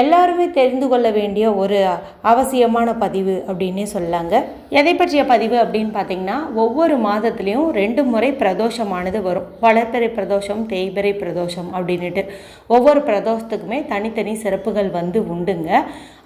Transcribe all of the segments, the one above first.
எல்லாருமே தெரிந்து கொள்ள வேண்டிய ஒரு அவசியமான பதிவு அப்படின்னே சொல்லாங்க எதை பற்றிய பதிவு அப்படின்னு பார்த்தீங்கன்னா ஒவ்வொரு மாதத்துலேயும் ரெண்டு முறை பிரதோஷமானது வரும். வளர்பிறை பிரதோஷம் தேய்பிறை பிரதோஷம் அப்படின்ட்டு ஒவ்வொரு பிரதோஷத்துக்குமே தனித்தனி சிறப்புகள் வந்து உண்டுங்க.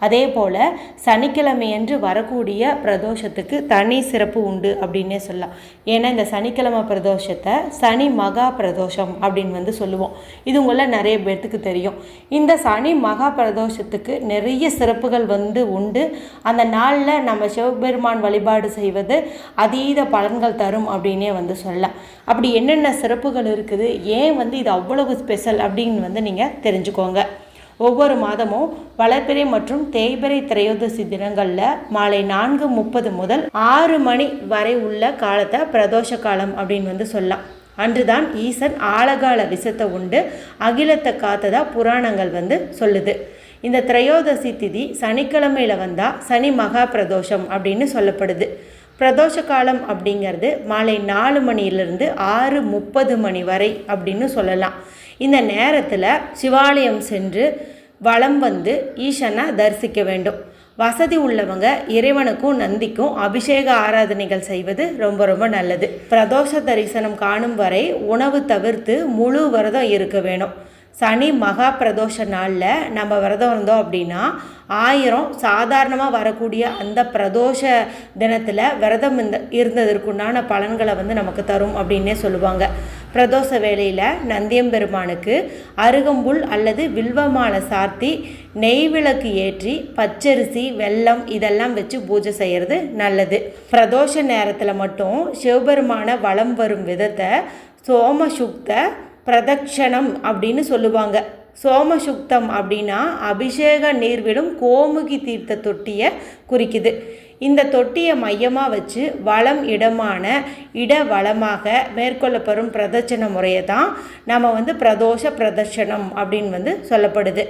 அதே போல் சனிக்கிழமையன்று வரக்கூடிய பிரதோஷத்துக்கு தனி சிறப்பு உண்டு அப்படின்னே சொல்லலாம். ஏன்னா இந்த சனிக்கிழமை பிரதோஷத்தை சனி மகா பிரதோஷம் அப்படின்னு வந்து சொல்லுவோம். இது உங்களில் நிறைய பேர்த்துக்கு தெரியும். இந்த சனி மகா பிரதோஷத்துக்கு நிறைய சிறப்புகள் வந்து உண்டு. அந்த நாளில் நம்ம சிவபெருமான் வழிபாடு செய்வது அதீத பலன்கள் தரும் அப்படின்னே வந்து சொல்லலாம். அப்படி என்னென்ன சிறப்புகள் இருக்குது? ஏன் வந்து இது அவ்வளவு ஸ்பெஷல் அப்படின்னு வந்து நீங்கள் தெரிஞ்சுக்கோங்க. ஒவ்வொரு மாதமும் வளர்பிறை மற்றும் தேய்பிறை திரையோதசி தினங்களில் மாலை நான்கு முப்பது முதல் ஆறு மணி வரை உள்ள காலத்தை பிரதோஷ காலம் அப்படின்னு வந்து சொல்லலாம். அன்றுதான் ஈசன் ஆழகால விஷத்தை உண்டு. அகிலத்தை காத்ததாக புராணங்கள் வந்து சொல்லுது. இந்த திரையோதசி திதி சனிக்கிழமையில் வந்தால் சனி மகா பிரதோஷம் அப்படின்னு சொல்லப்படுது. பிரதோஷ காலம் அப்படிங்கிறது மாலை நாலு மணியிலிருந்து ஆறு முப்பது மணி வரை அப்படின்னு சொல்லலாம். இந்த நேரத்தில் சிவாலயம் சென்று வலம் வந்து ஈசனை தரிசிக்க வேண்டும். வசதி உள்ளவங்க இறைவனுக்கும் நந்திக்கும் அபிஷேக ஆராதனைகள் செய்வது ரொம்ப ரொம்ப நல்லது. பிரதோஷ தரிசனம் காணும் வரை உணவு தவிர்த்து முழு விரதம் இருக்க வேணும். சனி மகா பிரதோஷ நாளில் நம்ம விரதம் இருந்தோம் அப்படின்னா ஆயிரம் சாதாரணமாக வரக்கூடிய அந்த பிரதோஷ தினத்தில் விரதம் இந்த இருந்ததற்குண்டான பலன்களை வந்து நமக்கு தரும் அப்படின்னே சொல்லுவாங்க. பிரதோஷ வேளையில் நந்தியம்பெருமானுக்கு அருகம்புல் அல்லது வில்வமாலை சார்த்தி நெய் விளக்கு ஏற்றி பச்சரிசி வெல்லம் இதெல்லாம் வச்சு பூஜை செய்கிறது நல்லது. பிரதோஷ நேரத்தில் மட்டும் சிவபெருமான வலம் வரும் விதத்தை சோமசுக்த பிரதக்ஷணம் அப்படின்னு சொல்லுவாங்க. சோமசுக்தம் அப்படின்னா அபிஷேக நீர்விடும் கோமுகி தீர்த்த தொட்டியை குறிக்குது. இந்த தொட்டியை மையமாக வச்சு வளம் இடமான இட வளமாக மேற்கொள்ளப்படும் பிரதட்சண முறையை தான் நம்ம வந்து பிரதோஷ பிரதர்ஷனம் அப்படின்னு வந்து சொல்லப்படுது.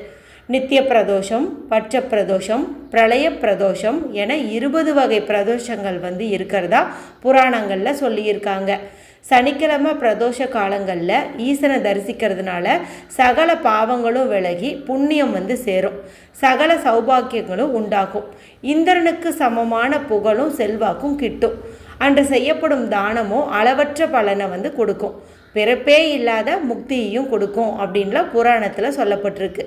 நித்திய பிரதோஷம் பட்ச பிரதோஷம் பிரளய பிரதோஷம் என இருபது வகை பிரதோஷங்கள் வந்து இருக்கிறதா புராணங்களில் சொல்லியிருக்காங்க. சனிக்கிழமை பிரதோஷ காலங்களில் ஈசனை தரிசிக்கிறதுனால சகல பாவங்களும் விலகி புண்ணியம் வந்து சேரும். சகல சௌபாக்கியங்களும் உண்டாகும். இந்திரனுக்கு சமமான புகழும் செல்வாக்கும் கிட்டும். அன்று செய்யப்படும் தானமும் அளவற்ற பலனை வந்து கொடுக்கும். பிறப்பே இல்லாத முக்தியையும் கொடுக்கும் அப்படின்லாம் புராணத்தில் சொல்லப்பட்டிருக்கு.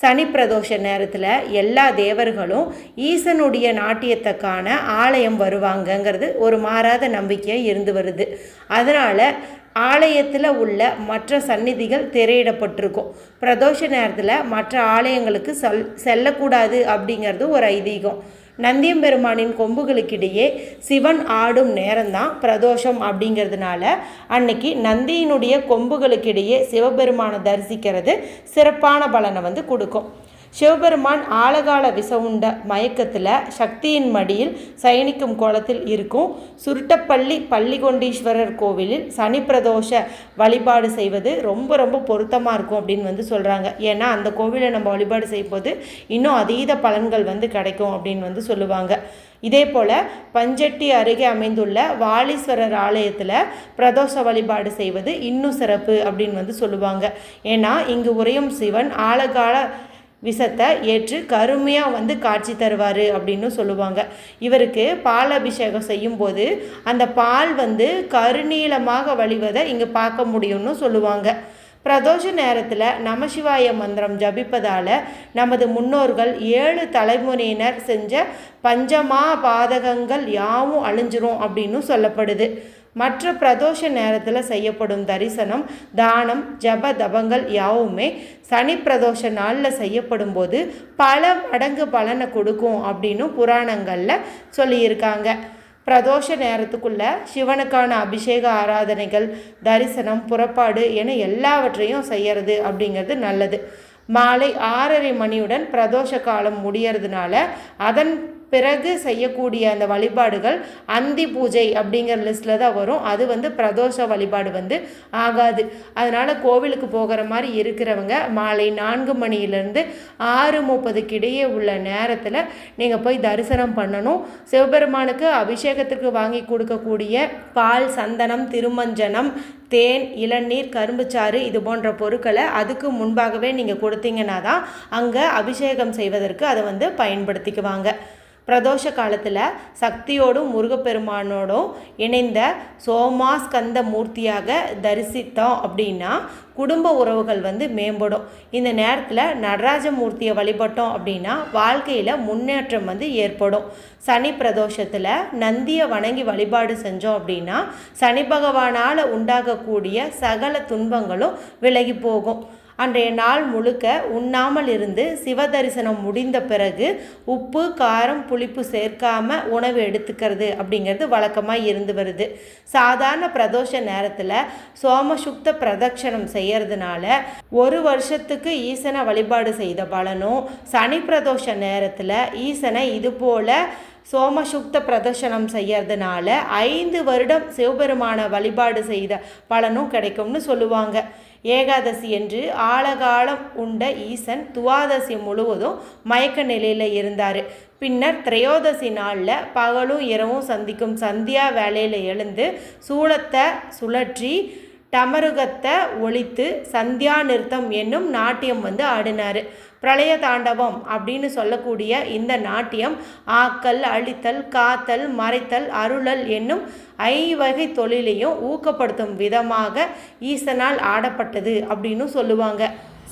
சனி பிரதோஷ நேரத்தில் எல்லா தேவர்களும் ஈசனுடைய நாட்டியத்துக்கான ஆலயம் வருவாங்கங்கிறது ஒரு மாறாத நம்பிக்கையாக இருந்து வருது. அதனால் ஆலயத்தில் உள்ள மற்ற சந்நிதிகள் திரையிடப்பட்டிருக்கும். பிரதோஷ நேரத்தில் மற்ற ஆலயங்களுக்கு செல் செல்லக்கூடாது அப்படிங்கிறது ஒரு ஐதீகம். நந்தியம்பெருமானின் கொம்புகளுக்கிடையே சிவன் ஆடும் நேரம்தான் பிரதோஷம் அப்படிங்கிறதுனால அன்னைக்கு நந்தியினுடைய கொம்புகளுக்கிடையே சிவபெருமானை தரிசிக்கிறது சிறப்பான பலனை வந்து கொடுக்கும். சிவபெருமான் ஆழகால விசவுண்ட மயக்கத்தில் சக்தியின் மடியில் சயனிக்கும் கோலத்தில் இருக்கும் சுருட்டப்பள்ளி பள்ளிகொண்டீஸ்வரர் கோவிலில் சனி பிரதோஷ வழிபாடு செய்வது ரொம்ப ரொம்ப பொருத்தமாக இருக்கும் அப்படின்னு வந்து சொல்கிறாங்க ஏன்னா அந்த கோவிலை நம்ம வழிபாடு செய்யும்போது இன்னும் அதீத பலன்கள் வந்து கிடைக்கும் அப்படின்னு வந்து சொல்லுவாங்க. இதே போல் பஞ்சட்டி அருகே அமைந்துள்ள வாலீஸ்வரர் ஆலயத்தில் பிரதோஷ வழிபாடு செய்வது இன்னும் சிறப்பு அப்படின்னு வந்து சொல்லுவாங்க. ஏன்னா இங்கு உரையும் சிவன் ஆழகால விஷத்தை ஏற்று கருமையாக வந்து காட்சி தருவார் அப்படின்னு சொல்லுவாங்க. இவருக்கு பால் அபிஷேகம் செய்யும்போது அந்த பால் வந்து கருநீளமாக வழிவதை இங்கே பார்க்க முடியும்னு சொல்லுவாங்க. பிரதோஷ நேரத்தில் நமசிவாய மந்திரம் ஜபிப்பதால் நமது முன்னோர்கள் ஏழு தலைமுறையினர் செஞ்ச பஞ்சமா பாதகங்கள் யாவும் அழிஞ்சிரும் அப்படின்னு சொல்லப்படுது. மற்ற பிரதோஷ நேரத்தில் செய்யப்படும் தரிசனம் தானம் ஜப தபங்கள் யாவுமே சனி பிரதோஷ நாளில் செய்யப்படும் போது பல மடங்கு பலனை கொடுக்கும் அப்படின்னு புராணங்களில் சொல்லியிருக்காங்க. பிரதோஷ நேரத்துக்குள்ள சிவனுக்கான அபிஷேக ஆராதனைகள் தரிசனம் புறப்பாடு என எல்லாவற்றையும் செய்யறது அப்படிங்கிறது நல்லது. மாலை ஆறரை மணியுடன் பிரதோஷ காலம் முடியறதுனால அதன் பிறகு செய்யக்கூடிய அந்த வழிபாடுகள் அந்தி பூஜை அப்படிங்கிற லிஸ்ட்டில் தான் வரும். அது வந்து பிரதோஷ வழிபாடு வந்து ஆகாது. அதனால் கோவிலுக்கு போகிற மாதிரி இருக்கிறவங்க மாலை நான்கு மணியிலேருந்து ஆறு முப்பதுக்கு இடையே உள்ள நேரத்தில் நீங்கள் போய் தரிசனம் பண்ணணும். சிவபெருமானுக்கு அபிஷேகத்துக்கு வாங்கி கொடுக்கக்கூடிய பால் சந்தனம் திருமஞ்சனம் தேன் இளநீர் கரும்புச்சாறு இது போன்ற பொருட்களை அதுக்கு முன்பாகவே நீங்கள் கொடுத்தீங்கன்னா தான் அங்கே அபிஷேகம் செய்வதற்கு அதை வந்து பயன்படுத்திக்குவாங்க. பிரதோஷ காலத்தில் சக்தியோடும் முருகப்பெருமானோடும் இணைந்த சோமாஸ்கந்த மூர்த்தியாக தரிசித்தோம் அப்படின்னா குடும்ப உறவுகள் வந்து மேம்படும். இந்த நேரத்தில் நடராஜ மூர்த்தியை வழிபட்டோம் அப்படின்னா வாழ்க்கையில் முன்னேற்றம் வந்து ஏற்படும். சனி பிரதோஷத்தில் நந்தியை வணங்கி வழிபாடு செஞ்சோம் அப்படின்னா சனி பகவானால் உண்டாகக்கூடிய சகல துன்பங்களும் விலகி போகும். அன்றைய நாள் முழுக்க உண்ணாமல் இருந்து சிவ தரிசனம் முடிந்த பிறகு உப்பு காரம் புளிப்பு சேர்க்காம உணவு எடுத்துக்கிறது அப்படிங்கிறது வழக்கமாக இருந்து வருது. சாதாரண பிரதோஷ நேரத்தில் சோமசுக்த பிரதட்சணம் செய்கிறதுனால ஒரு வருஷத்துக்கு ஈசனை வழிபாடு செய்த பலனும் சனி பிரதோஷ நேரத்தில் ஈசனை இதுபோல் சோமசுக்த பிரதர்ஷனம் செய்யறதுனால ஐந்து வருடம் சிவபெருமான வழிபாடு செய்த பலனும் கிடைக்கும்னு சொல்லுவாங்க. ஏகாதசி என்று ஆழகாலம் உண்ட ஈசன் துவாதசி முழுவதும் மயக்க நிலையில் இருந்தார். பின்னர் திரையோதசி நாளில் பகலும் இரவும் சந்திக்கும் சந்தியா வேலையில் எழுந்து சூளத்தை சுழற்றி டமருகத்தை ஒழித்து சந்தியா நிறுத்தம் என்னும் நாட்டியம் வந்து ஆடினார். பிரளய தாண்டவம் அப்படின்னு சொல்லக்கூடிய இந்த நாட்டியம் ஆக்கல் அழித்தல் காத்தல் மறைத்தல் அருளல் என்னும் ஐவகை தொழிலையும் ஊக்கப்படுத்தும் விதமாக ஈசனால் ஆடப்பட்டது அப்படின்னு சொல்லுவாங்க.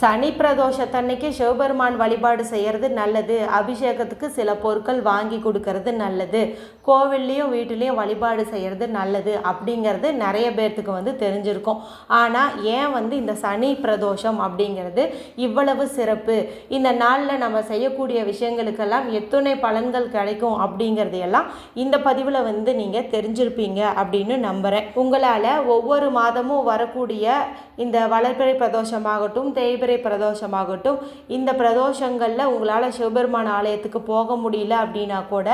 சனி பிரதோஷத்தன்னைக்கு சிவபெருமான் வழிபாடு செய்கிறது நல்லது. அபிஷேகத்துக்கு சில பொருட்கள் வாங்கி கொடுக்கறது நல்லது. கோவில்லையும் வீட்டிலையும் வழிபாடு செய்கிறது நல்லது அப்படிங்கிறது நிறைய பேர்த்துக்கு வந்து தெரிஞ்சிருக்கும். ஆனால் ஏன் வந்து இந்த சனி பிரதோஷம் அப்படிங்கிறது இவ்வளவு சிறப்பு? இந்த நாளில் நம்ம செய்யக்கூடிய விஷயங்களுக்கெல்லாம் எத்துணை பலன்கள் கிடைக்கும் அப்படிங்கிறது எல்லாம் இந்த பதிவில் வந்து நீங்கள் தெரிஞ்சிருப்பீங்க அப்படின்னு நம்புகிறேன் உங்களால் ஒவ்வொரு மாதமும் வரக்கூடிய இந்த வளர்பிறை பிரதோஷமாகட்டும் தேய்பிறை சித்திரை பிரதோஷமாகட்டும். இந்த பிரதோஷங்களில் உங்களால் சிவபெருமான் ஆலயத்துக்கு போக முடியல அப்படின்னா கூட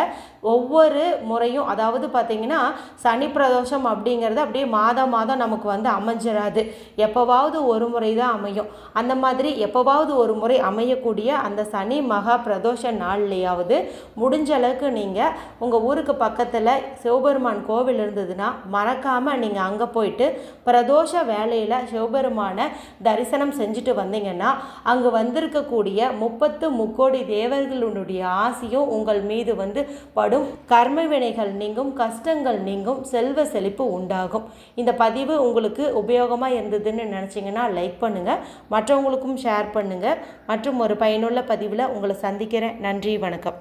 ஒவ்வொரு முறையும் அதாவது பார்த்திங்கன்னா சனி பிரதோஷம் அப்படிங்கிறது அப்படியே மாதம் மாதம் நமக்கு வந்து அமைஞ்சிடாது எப்போவாவது ஒரு முறை தான் அமையும். அந்த மாதிரி எப்போவாவது ஒரு முறை அமையக்கூடிய அந்த சனி மகா பிரதோஷ நாள்லையாவது முடிஞ்ச அளவுக்கு நீங்கள் உங்கள் ஊருக்கு பக்கத்தில் சிவபெருமான் கோவில் இருந்ததுன்னா மறக்காமல் நீங்கள் அங்கே போயிட்டு பிரதோஷ வேலையில் சிவபெருமானை தரிசனம் செஞ்சுட்டு வந்தீங்க. பார்த்தீங்கன்னா அங்கு வந்திருக்கக்கூடிய முப்பத்து முக்கோடி தேவர்களுடைய ஆசையும் உங்கள் மீது வந்து படும். கர்ம வினைகள் நீங்கும் கஷ்டங்கள் நீங்கும் செல்வ செழிப்பு உண்டாகும். இந்த பதிவு உங்களுக்கு உபயோகமாக இருந்ததுன்னு நினச்சிங்கன்னா லைக் பண்ணுங்கள் மற்றவங்களுக்கும் ஷேர் பண்ணுங்கள் மற்றும் ஒரு பயனுள்ள பதிவில் உங்களை சந்திக்கிறேன். நன்றி வணக்கம்.